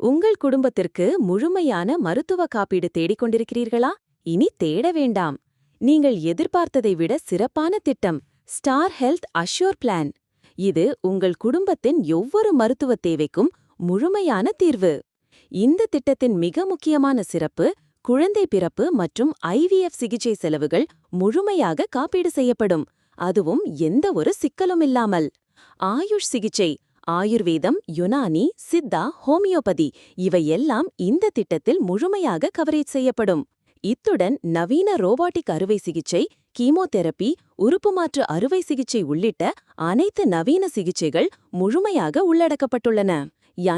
உங்கள் குடும்பத்திற்கு முழுமையான மருத்துவ காப்பீடு தேடிக் கொண்டிருக்கிறீர்களா? இனி தேட வேண்டாம். நீங்கள் எதிர்பார்த்ததை விட சிறப்பான திட்டம் ஸ்டார் ஹெல்த் அஷ்யூர் பிளான். இது உங்கள் குடும்பத்தின் ஒவ்வொரு மருத்துவ தேவைக்கும் முழுமையான தீர்வு. இந்த திட்டத்தின் மிக முக்கியமான சிறப்பு குழந்தை பிறப்பு மற்றும் ஐவிஎஃப் சிகிச்சை செலவுகள் முழுமையாக காப்பீடு செய்யப்படும். அதுவும் எந்த ஒரு சிக்கலும் இல்லாமல். ஆயுஷ் சிகிச்சை ஆயுர்வேதம் யுனானி சித்தா ஹோமியோபதி இவையெல்லாம் இந்த திட்டத்தில் முழுமையாக கவரேஜ் செய்யப்படும். இத்துடன் நவீன ரோபாட்டிக் அறுவை சிகிச்சை கீமோதெரப்பி உறுப்புமாற்று அறுவை சிகிச்சை உள்ளிட்ட அனைத்து நவீன சிகிச்சைகள் முழுமையாக உள்ளடக்கப்பட்டுள்ளன.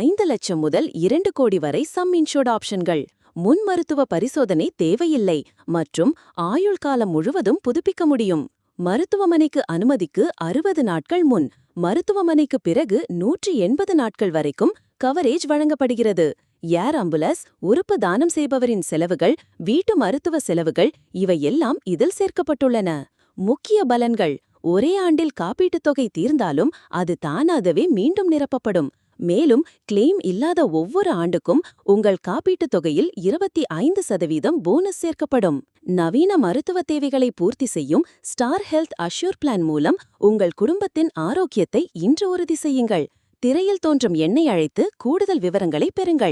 ஐந்து லட்சம் முதல் இரண்டு கோடி வரை சம் இன்ஷோர்ட் ஆப்ஷன்கள். முன் மருத்துவ பரிசோதனை தேவையில்லை மற்றும் ஆயுள் காலம் முழுவதும் புதுப்பிக்க முடியும். மருத்துவமனைக்கு அனுமதிக்கு அறுபது நாட்கள் முன். மருத்துவமனைக்கு பிறகு நூற்றி எண்பது நாட்கள் வரைக்கும் கவரேஜ் வழங்கப்படுகிறது. ஏர் அம்புலன்ஸ் உறுப்பு தானம் செய்பவரின் செலவுகள் வீட்டு மருத்துவ செலவுகள் இவையெல்லாம் இதில் சேர்க்கப்பட்டுள்ளன. முக்கிய பலன்கள். ஒரே ஆண்டில் காப்பீட்டுத் தொகை தீர்ந்தாலும் அது தானாகவே மீண்டும் நிரப்பப்படும். மேலும் கிளெய்ம் இல்லாத ஒவ்வொரு ஆண்டுக்கும் உங்கள் காப்பீட்டுத் தொகையில் இருபத்தி ஐந்து சதவீதம் போனஸ் சேர்க்கப்படும். நவீன மருத்துவ தேவைகளை பூர்த்தி செய்யும் ஸ்டார் ஹெல்த் அஷ்யூர் பிளான் மூலம் உங்கள் குடும்பத்தின் ஆரோக்கியத்தை இன்று உறுதி செய்யுங்கள். திரையில் தோன்றும் எண்ணை அழைத்து கூடுதல் விவரங்களை பெறுங்கள்.